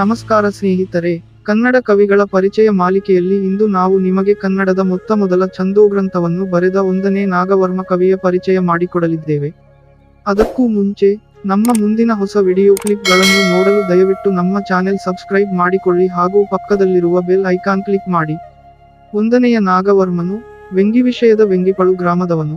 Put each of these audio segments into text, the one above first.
ನಮಸ್ಕಾರ ಸ್ನೇಹಿತರೆ, ಕನ್ನಡ ಕವಿಗಳ ಪರಿಚಯ ಮಾಲಿಕೆಯಲ್ಲಿ ಇಂದು ನಾವು ನಿಮಗೆ ಕನ್ನಡದ ಮೊತ್ತ ಮೊದಲ ಛಂದೋ ಗ್ರಂಥವನ್ನು ಬರೆದ ಒಂದನೇ ನಾಗವರ್ಮ ಕವಿಯ ಪರಿಚಯ ಮಾಡಿಕೊಡಲಿದ್ದೇವೆ. ಅದಕ್ಕೂ ಮುಂಚೆ, ನಮ್ಮ ಮುಂದಿನ ಹೊಸ ವಿಡಿಯೋ ಕ್ಲಿಪ್ಗಳನ್ನು ನೋಡಲು ದಯವಿಟ್ಟು ನಮ್ಮ ಚಾನೆಲ್ ಸಬ್ಸ್ಕ್ರೈಬ್ ಮಾಡಿಕೊಳ್ಳಿ ಹಾಗೂ ಪಕ್ಕದಲ್ಲಿರುವ ಬೆಲ್ ಐಕಾನ್ ಕ್ಲಿಕ್ ಮಾಡಿ. ಒಂದನೆಯ ನಾಗವರ್ಮನು ವೆಂಗಿ ವಿಷಯದ ವೆಂಗಿಪಳು ಗ್ರಾಮದವನು.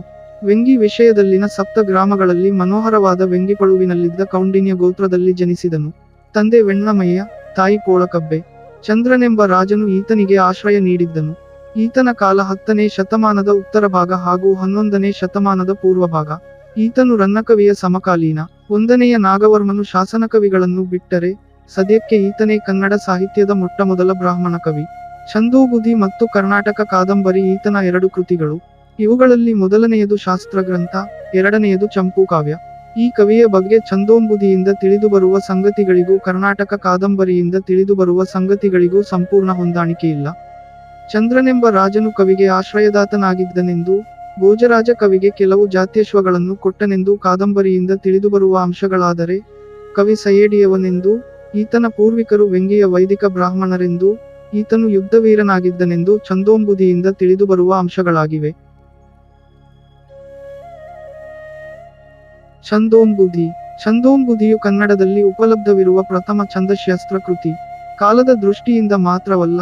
ವೆಂಗಿ ವಿಷಯದಲ್ಲಿನ ಸಪ್ತ ಗ್ರಾಮಗಳಲ್ಲಿ ಮನೋಹರವಾದ ವೆಂಗಿಪಳುವಿನಲ್ಲಿದ್ದ ಕೌಂಡಿನ್ಯ ಗೋತ್ರದಲ್ಲಿ ಜನಿಸಿದನು. ತಂದೆ ವೆಣ್ಣಮಯ್ಯ, ತಾಯಿ ಕೋಳಕಬ್ಬೆ. ಚಂದ್ರನೆಂಬ ರಾಜನು ಈತನಿಗೆ ಆಶ್ರಯ ನೀಡಿದ್ದನು. ಈತನ ಕಾಲ ಹತ್ತನೇ ಶತಮಾನದ ಉತ್ತರ ಭಾಗ ಹಾಗೂ ಹನ್ನೊಂದನೇ ಶತಮಾನದ ಪೂರ್ವ ಭಾಗ. ಈತನು ರನ್ನಕವಿಯ ಸಮಕಾಲೀನ, ಒಂದನೆಯ ನಾಗವರ್ಮನು ಶಾಸನಕವಿಗಳನ್ನು ಬಿಟ್ಟರೆ, ಸದ್ಯಕ್ಕೆ ಈತನೇ ಕನ್ನಡ ಸಾಹಿತ್ಯದ ಮೊಟ್ಟಮೊದಲ ಬ್ರಾಹ್ಮಣ ಕವಿ. ಛಂದೋಬುದಿ ಮತ್ತು ಕರ್ನಾಟಕ ಕಾದಂಬರಿ ಈತನ ಎರಡು ಕೃತಿಗಳು. ಇವುಗಳಲ್ಲಿ ಮೊದಲನೆಯದು ಶಾಸ್ತ್ರ ಗ್ರಂಥ ಎರಡನೆಯದು ಚಂಪು ಕಾವ್ಯ. ಈ ಕವಿಯ ಬಗ್ಗೆ ಛಂದೋಂಬುದಿಯಿಂದ ತಿಳಿದುಬರುವ ಸಂಗತಿಗಳಿಗೂ ಕರ್ನಾಟಕ ಕಾದಂಬರಿಯಿಂದ ತಿಳಿದುಬರುವ ಸಂಗತಿಗಳಿಗೂ ಸಂಪೂರ್ಣ ಹೊಂದಾಣಿಕೆಯಿಲ್ಲ. ಚಂದ್ರನೆಂಬ ರಾಜನು ಕವಿಗೆ ಆಶ್ರಯದಾತನಾಗಿದ್ದನೆಂದು ಭೋಜರಾಜ ಕವಿಗೆ ಕೆಲವು ಜಾತ್ಯಶ್ವಗಳನ್ನು ಕೊಟ್ಟನೆಂದು ಕಾದಂಬರಿಯಿಂದ ತಿಳಿದುಬರುವ ಅಂಶಗಳಾದರೆ, ಕವಿ ಸಯೇಡಿಯವನೆಂದು, ಈತನ ಪೂರ್ವಿಕರು ವ್ಯಂಗ್ಯ ವೈದಿಕ ಬ್ರಾಹ್ಮಣರೆಂದು, ಈತನು ಯುದ್ಧವೀರನಾಗಿದ್ದನೆಂದು ಛಂದೋಂಬುದಿಯಿಂದ ತಿಳಿದುಬರುವ ಅಂಶಗಳಾಗಿವೆ. ಛಂದೋಂಬುದಿ ಛಂದೋಂಬುದಿಯು ಕನ್ನಡದಲ್ಲಿ ಉಪಲಬ್ಧವಿರುವ ಪ್ರಥಮ ಛಂದಶಾಸ್ತ್ರ ಕೃತಿ ಕಾಲದ ದೃಷ್ಟಿಯಿಂದ ಮಾತ್ರವಲ್ಲ,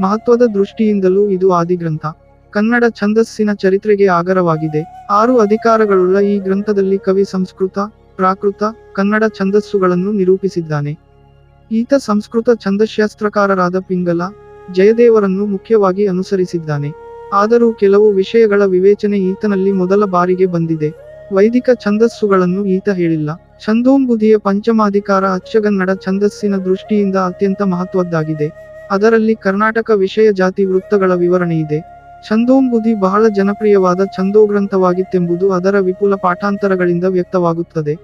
ಮಹತ್ವದ ದೃಷ್ಟಿಯಿಂದಲೂ ಇದು ಆದಿಗ್ರಂಥ. ಕನ್ನಡ ಛಂದಸ್ಸಿನ ಚರಿತ್ರೆಗೆ ಆಗರವಾಗಿದೆ. ಆರು ಅಧಿಕಾರಗಳುಳ್ಳ ಈ ಗ್ರಂಥದಲ್ಲಿ ಕವಿ ಸಂಸ್ಕೃತ, ಪ್ರಾಕೃತ, ಕನ್ನಡ ಛಂದಸ್ಸುಗಳನ್ನು ನಿರೂಪಿಸಿದ್ದಾನೆ. ಈತ ಸಂಸ್ಕೃತ ಛಂದಶಾಸ್ತ್ರಕಾರರಾದ ಪಿಂಗಲ, ಜಯದೇವರನ್ನು ಮುಖ್ಯವಾಗಿ ಅನುಸರಿಸಿದ್ದಾನೆ. ಆದರೂ ಕೆಲವು ವಿಷಯಗಳ ವಿವೇಚನೆ ಈತನಲ್ಲಿ ಮೊದಲ ಬಾರಿಗೆ ಬಂದಿದೆ. ವೈದಿಕ ಛಂದಸ್ಸುಗಳನ್ನು ಈತ ಹೇಳಿಲ್ಲ. ಛಂದೋಂಬುದಿಯ ಪಂಚಮಾಧಿಕಾರ ಅಚ್ಚಗನ್ನಡ ಛಂದಸ್ಸಿನ ದೃಷ್ಟಿಯಿಂದ ಅತ್ಯಂತ ಮಹತ್ವದ್ದಾಗಿದೆ. ಅದರಲ್ಲಿ ಕರ್ನಾಟಕ ವಿಷಯ ಜಾತಿ ವೃತ್ತಗಳ ವಿವರಣೆಯಿದೆ ಛಂದೋಂಬುದಿ ಬಹಳ ಜನಪ್ರಿಯವಾದ ಛಂದೋಗ್ರಂಥವಾಗಿತ್ತೆಂಬುದು ಅದರ ವಿಪುಲ ಪಾಠಾಂತರಗಳಿಂದ ವ್ಯಕ್ತವಾಗುತ್ತದೆ.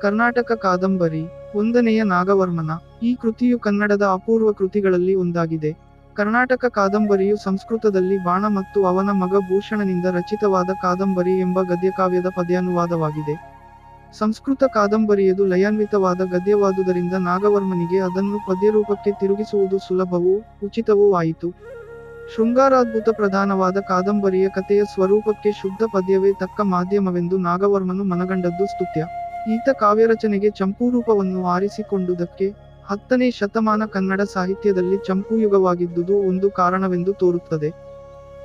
ಕರ್ನಾಟಕ ಕಾದಂಬರಿ, ಒಂದನೆಯ ನಾಗವರ್ಮನ, ಈ ಕೃತಿಯು ಕನ್ನಡದ ಅಪೂರ್ವ ಕೃತಿಗಳಲ್ಲಿ ಒಂದಾಗಿದೆ. ಕರ್ನಾಟಕ ಕಾದಂಬರಿಯು ಸಂಸ್ಕೃತದಲ್ಲಿ ಬಾಣ ಮತ್ತು ಅವನ ಮಗ ಭೂಷಣನಿಂದ ರಚಿತವಾದ ಕಾದಂಬರಿ ಎಂಬ ಗದ್ಯಕಾವ್ಯದ ಪದ್ಯಾನುವಾದವಾಗಿದೆ. ಸಂಸ್ಕೃತ ಕಾದಂಬರಿಯದು ಲಯಾನ್ವಿತವಾದ ಗದ್ಯವಾದುದರಿಂದ ನಾಗವರ್ಮನಿಗೆ ಅದನ್ನು ಪದ್ಯರೂಪಕ್ಕೆ ತಿರುಗಿಸುವುದು ಸುಲಭವೂ ಉಚಿತವೂ ಆಯಿತು. ಶೃಂಗಾರಾದ್ಭುತ ಪ್ರಧಾನವಾದ ಕಾದಂಬರಿಯ ಕಥೆಯ ಸ್ವರೂಪಕ್ಕೆ ಶುದ್ಧ ಪದ್ಯವೇ ತಕ್ಕ ಮಾಧ್ಯಮವೆಂದು ನಾಗವರ್ಮನು ಮನಗಂಡದ್ದು ಸ್ತುತ್ಯ. ಈತ ಕಾವ್ಯರಚನೆಗೆ ಚಂಪೂರೂಪವನ್ನು ಆರಿಸಿಕೊಂಡುದಕ್ಕೆ ಹತ್ತನೇ ಶತಮಾನ ಕನ್ನಡ ಸಾಹಿತ್ಯದಲ್ಲಿ ಚಂಪೂಯುಗವಾಗಿದ್ದುದು ಒಂದು ಕಾರಣವೆಂದು ತೋರುತ್ತದೆ.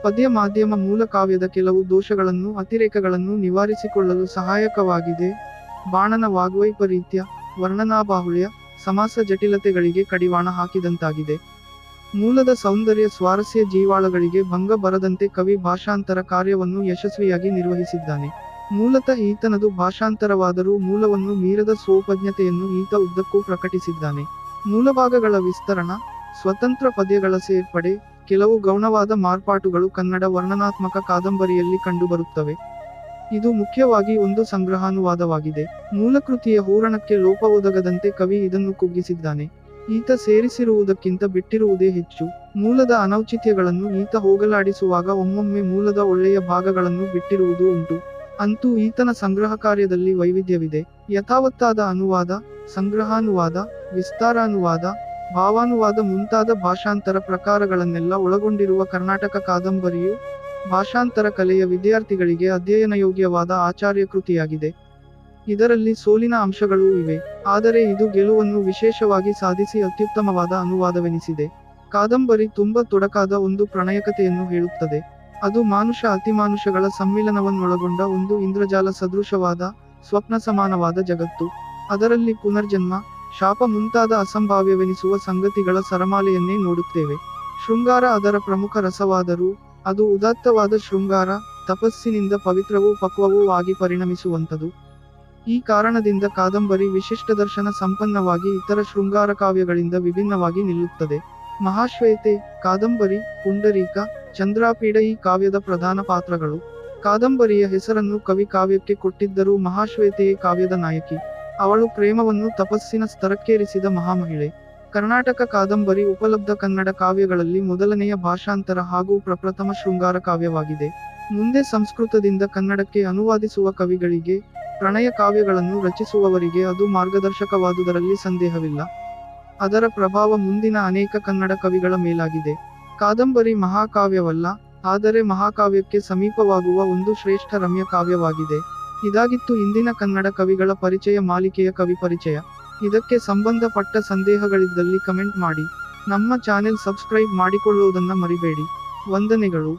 ಪದ್ಯ ಮಾಧ್ಯಮ ಮೂಲ ಕಾವ್ಯದ ಕೆಲವು ದೋಷಗಳನ್ನು, ಅತಿರೇಕಗಳನ್ನು ನಿವಾರಿಸಿಕೊಳ್ಳಲು ಸಹಾಯಕವಾಗಿದೆ. ಬಾಣನ ವಾಗ್ವೈಪರೀತ್ಯ ವರ್ಣನಾಬಾಹುಳ್ಯ, ಸಮಾಸ ಜಟಿಲತೆಗಳಿಗೆ ಕಡಿವಾಣ ಹಾಕಿದಂತಾಗಿದೆ. ಮೂಲದ ಸೌಂದರ್ಯ ಸ್ವಾರಸ್ಯ ಜೀವಾಳಗಳಿಗೆ ಭಂಗ ಬರದಂತೆ ಕವಿ ಭಾಷಾಂತರ ಕಾರ್ಯವನ್ನು ಯಶಸ್ವಿಯಾಗಿ ನಿರ್ವಹಿಸಿದ್ದಾನೆ. ಮೂಲತಃ ಈತನದು ಭಾಷಾಂತರವಾದರೂ ಮೂಲವನ್ನು ಮೀರದ ಸೋಪಜ್ಞತೆಯನ್ನು ಈತ ಉದ್ದಕ್ಕೂ ಪ್ರಕಟಿಸಿದ್ದಾನೆ. ಮೂಲಭಾಗಗಳ ವಿಸ್ತರಣ, ಸ್ವತಂತ್ರ ಪದ್ಯಗಳ ಸೇರ್ಪಡೆ, ಕೆಲವು ಗೌಣವಾದ ಮಾರ್ಪಾಟುಗಳು ಕನ್ನಡ ವರ್ಣನಾತ್ಮಕ ಕಾದಂಬರಿಯಲ್ಲಿ ಕಂಡುಬರುತ್ತವೆ. ಇದು ಮುಖ್ಯವಾಗಿ ಒಂದು ಸಂಗ್ರಹಾನುವಾದವಾಗಿದೆ. ಮೂಲಕೃತಿಯ ಹೂರಣಕ್ಕೆ ಲೋಪ ಒದಗದಂತೆ ಕವಿ ಇದನ್ನು ಕುಗ್ಗಿಸಿದ್ದಾನೆ. ಈತ ಸೇರಿಸಿರುವುದಕ್ಕಿಂತ ಬಿಟ್ಟಿರುವುದೇ ಹೆಚ್ಚು. ಮೂಲದ ಅನೌಚಿತ್ಯಗಳನ್ನು ಈತ ಹೋಗಲಾಡಿಸುವಾಗ ಒಮ್ಮೊಮ್ಮೆ ಮೂಲದ ಒಳ್ಳೆಯ ಭಾಗಗಳನ್ನು ಬಿಟ್ಟಿರುವುದು ಉಂಟು. ಅಂತೂ ಈತನ ಸಂಗ್ರಹ ಕಾರ್ಯದಲ್ಲಿ ವೈವಿಧ್ಯವಿದೆ. ಯಥಾವತ್ತಾದ ಅನುವಾದ, ಸಂಗ್ರಹಾನುವಾದ, ವಿಸ್ತಾರಾನುವಾದ, ಭಾವಾನುವಾದ ಮುಂತಾದ ಭಾಷಾಂತರ ಪ್ರಕಾರಗಳನ್ನೆಲ್ಲ ಒಳಗೊಂಡಿರುವ ಕರ್ನಾಟಕ ಕಾದಂಬರಿಯು ಭಾಷಾಂತರ ಕಲೆಯ ವಿದ್ಯಾರ್ಥಿಗಳಿಗೆ ಅಧ್ಯಯನಯೋಗ್ಯವಾದ ಆಚಾರ್ಯ ಕೃತಿಯಾಗಿದೆ. ಇದರಲ್ಲಿ ಸೋಲಿನ ಅಂಶಗಳು ಇವೆ. ಆದರೆ ಇದು ಗೆಲುವನ್ನು ವಿಶೇಷವಾಗಿ ಸಾಧಿಸಿ ಅತ್ಯುತ್ತಮವಾದ ಅನುವಾದವೆನಿಸಿದೆ. ಕಾದಂಬರಿ ತುಂಬ ತೊಡಕಾದ ಒಂದು ಪ್ರಣಯಕತೆಯನ್ನು ಹೇಳುತ್ತದೆ. ಅದು ಮಾನುಷ ಅತಿಮಾನುಷಗಳ ಸಮ್ಮಿಲನವನ್ನೊಳಗೊಂಡ ಒಂದು ಇಂದ್ರಜಾಲ ಸದೃಶವಾದ ಸ್ವಪ್ನ ಸಮಾನವಾದ ಜಗತ್ತು. ಅದರಲ್ಲಿ ಪುನರ್ಜನ್ಮ, ಶಾಪ ಮುಂತಾದ ಅಸಂಭಾವ್ಯವೆನಿಸುವ ಸಂಗತಿಗಳ ಸರಮಾಲೆಯನ್ನೇ ನೋಡುತ್ತೇವೆ. ಶೃಂಗಾರ ಅದರ ಪ್ರಮುಖ ರಸವಾದರೂ, ಅದು ಉದಾತ್ತವಾದ ಶೃಂಗಾರ, ತಪಸ್ಸಿನಿಂದ ಪವಿತ್ರವೂ ಪಕ್ವವೂ ಆಗಿ ಪರಿಣಮಿಸುವಂಥದು. ಈ ಕಾರಣದಿಂದ ಕಾದಂಬರಿ ವಿಶಿಷ್ಟ ದರ್ಶನ ಸಂಪನ್ನವಾಗಿ ಇತರ ಶೃಂಗಾರ ಕಾವ್ಯಗಳಿಂದ ವಿಭಿನ್ನವಾಗಿ ನಿಲ್ಲುತ್ತದೆ. ಮಹಾಶ್ವೇತೆ, ಕಾದಂಬರಿ, ಪುಂಡರೀಕ ಚಂದ್ರಾಪೀಡ ಈ ಕಾವ್ಯದ ಪ್ರಧಾನ ಪಾತ್ರಗಳು. ಕಾದಂಬರಿಯ ಹೆಸರನ್ನು ಕವಿ ಕಾವ್ಯಕ್ಕೆ ಕೊಟ್ಟಿದ್ದರೂ ಮಹಾಶ್ವೇತೆಯೇ ಕಾವ್ಯದ ನಾಯಕಿ. ಅವಳು ಪ್ರೇಮವನ್ನು ತಪಸ್ಸಿನ ಸ್ತರಕ್ಕೇರಿಸಿದ ಮಹಾಮಹಿಳೆ. ಕರ್ನಾಟಕ ಕಾದಂಬರಿ ಉಪಲಬ್ಧ ಕನ್ನಡ ಕಾವ್ಯಗಳಲ್ಲಿ ಮೊದಲನೆಯ ಭಾಷಾಂತರ ಹಾಗೂ ಪ್ರಪ್ರಥಮ ಶೃಂಗಾರ ಕಾವ್ಯವಾಗಿದೆ. ಮುಂದೆ ಸಂಸ್ಕೃತದಿಂದ ಕನ್ನಡಕ್ಕೆ ಅನುವಾದಿಸುವ ಕವಿಗಳಿಗೆ, ಪ್ರಣಯ ಕಾವ್ಯಗಳನ್ನು ರಚಿಸುವವರಿಗೆ ಅದು ಮಾರ್ಗದರ್ಶಕವಾದುದರಲ್ಲಿ ಸಂದೇಹವಿಲ್ಲ. ಅದರ ಪ್ರಭಾವ ಮುಂದಿನ ಅನೇಕ ಕನ್ನಡ ಕವಿಗಳ ಮೇಲಾಗಿದೆ. ಕಾದಂಬರಿ ಮಹಾಕಾವ್ಯವಲ್ಲ, ಆದರೆ ಮಹಾಕಾವ್ಯಕ್ಕೆ ಸಮೀಪವಾಗುವ ಒಂದು ಶ್ರೇಷ್ಠ ರಮ್ಯ ಕಾವ್ಯವಾಗಿದೆ. ಇದಾಗಿತ್ತು ಇಂದಿನ ಕನ್ನಡ ಕವಿಗಳ ಪರಿಚಯ ಮಾಲಿಕೆಯ ಕವಿ ಪರಿಚಯ. ಇದಕ್ಕೆ ಸಂಬಂಧಪಟ್ಟ ಸಂದೇಹಗಳಿದ್ದಲ್ಲಿ ಕಮೆಂಟ್ ಮಾಡಿ. ನಮ್ಮ ಚಾನೆಲ್ ಸಬ್ಸ್ಕ್ರೈಬ್ ಮಾಡಿಕೊಳ್ಳುವುದನ್ನು ಮರಿಬೇಡಿ. ವಂದನೆಗಳು.